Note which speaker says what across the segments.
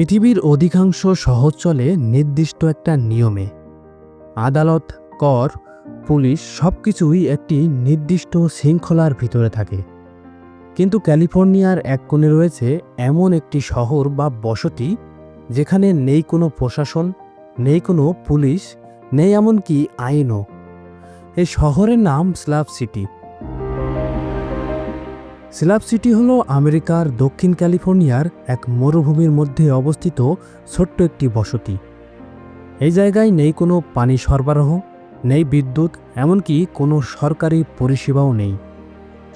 Speaker 1: পৃথিবীর অধিকাংশ সহজ চলে নির্দিষ্ট একটা নিয়মে। আদালত, কর, পুলিশ সব কিছুই একটি নির্দিষ্ট শৃঙ্খলার ভিতরে থাকে। কিন্তু ক্যালিফোর্নিয়ার এক কোণে রয়েছে এমন একটি শহর বা বসতি, যেখানে নেই কোনো প্রশাসন, নেই কোনো পুলিশ, নেই এমনকি আইনও। এই শহরের নাম স্ল্যাব সিটি। স্ল্যাব সিটি হলো আমেরিকার দক্ষিণ ক্যালিফোর্নিয়ার এক মরুভূমির মধ্যে অবস্থিত ছোট্ট একটি বসতি। এই জায়গায় নেই কোনো পানি সরবরাহ, নেই বিদ্যুৎ, এমনকি কোনো সরকারি পরিষেবাও নেই।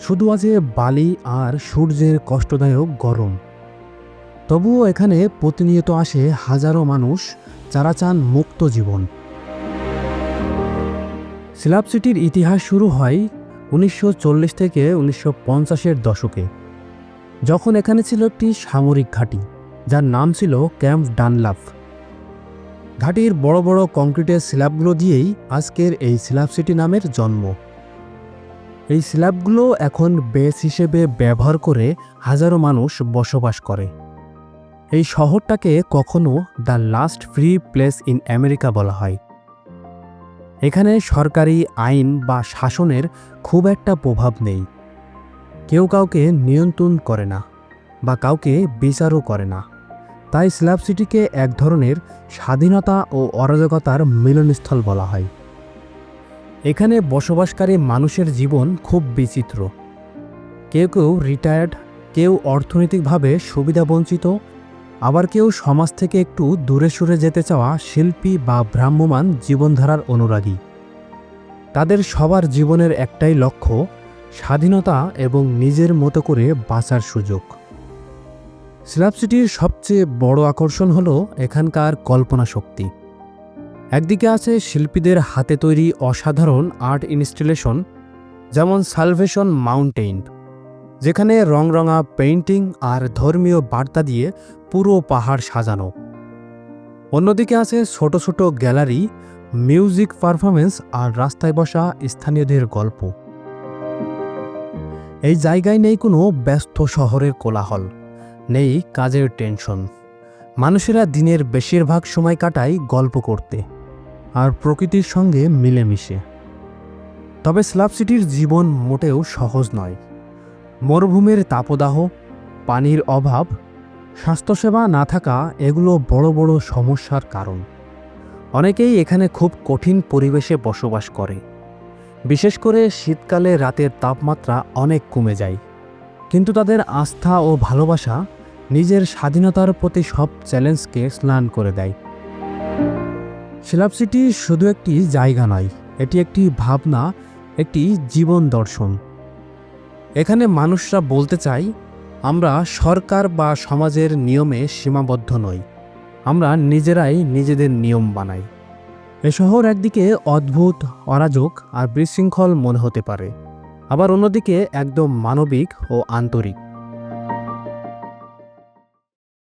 Speaker 1: শুধু আছে বালি আর সূর্যের কষ্টদায়ক গরম। তবুও এখানে প্রতিনিয়ত আসে হাজারো মানুষ যারা চান মুক্ত জীবন। স্ল্যাব সিটির ইতিহাস শুরু হয় উনিশশো চল্লিশ থেকে উনিশশো পঞ্চাশের দশকে, যখন এখানে ছিল একটি সামরিক ঘাঁটি, যার নাম ছিল ক্যাম্প ডানলাফ। ঘাটির বড় বড় কংক্রিটের স্ল্যাবগুলো দিয়েই আজকের এই স্ল্যাব সিটি নামের জন্ম। এই স্ল্যাবগুলো এখন বেস হিসেবে ব্যবহার করে হাজারো মানুষ বসবাস করে। এই শহরটাকে কখনো the last free place in America বলা হয়। এখানে সরকারি আইন বা শাসনের খুব একটা প্রভাব নেই। কেউ কাউকে নিয়ন্ত্রণ করে না বা কাউকে বিচারও করে না। তাই স্ল্যাব সিটিকে এক ধরনের স্বাধীনতা ও অরাজকতার মিলনস্থল বলা হয়। এখানে বসবাসকারী মানুষের জীবন খুব বিচিত্র। কেউ কেউ রিটায়ার্ড কেউ অর্থনৈতিকভাবে সুবিধাবঞ্চিত আবার কেউ সমাজ থেকে একটু দূরে সরে যেতে চাওয়া শিল্পী বা ভ্রাম্যমান জীবনধারার অনুরাগী। তাদের সবার জীবনের একটাই লক্ষ্য, স্বাধীনতা এবং নিজের মতো করে বাঁচার সুযোগ। স্ল্যাব সিটির সবচেয়ে বড় আকর্ষণ হল এখানকার কল্পনা শক্তি। একদিকে আছে শিল্পীদের হাতে তৈরি অসাধারণ আর্ট ইনস্টলেশন, যেমন সালভেশন মাউন্টেন যেখানে রংরঙা পেইন্টিং আর ধর্মীয় বার্তা দিয়ে পুরো পাহাড় সাজানো। অন্যদিকে আছে ছোট ছোট গ্যালারি, মিউজিক পারফরমেন্স আর রাস্তায় বসা স্থানীয়দের গল্প। এই জায়গায় নেই কোনো ব্যস্ত শহরের কোলাহল, নেই কাজের টেনশন। মানুষেরা দিনের বেশিরভাগ সময় কাটায় গল্প করতে আর প্রকৃতির সঙ্গে মিলেমিশে। তবে স্ল্যাব সিটির জীবন মোটেও সহজ নয়। মরুভূমির তাপদাহ, পানির অভাব স্বাস্থ্যসেবা না থাকা এগুলো বড় বড় সমস্যার কারণ। অনেকেই এখানে খুব কঠিন পরিবেশে বসবাস করে। বিশেষ করে শীতকালে রাতের তাপমাত্রা অনেক কমে যায়। কিন্তু তাদের আস্থা ও ভালোবাসা নিজের স্বাধীনতার প্রতি সব চ্যালেঞ্জকে স্নান করে দেয়। শিলাপ সিটি শুধু একটি জায়গা নয়, এটি একটি ভাবনা, একটি জীবন দর্শন। এখানে মানুষরা বলতে চাই আমরা সরকার বা সমাজের নিয়মে সীমাবদ্ধ নই। আমরা নিজেরাই নিজেদের নিয়ম বানাই। এ শহর একদিকে অদ্ভুত, অরাজক আর বিশৃঙ্খল মনে হতে পারে। আবার অন্যদিকে একদম মানবিক ও আন্তরিক।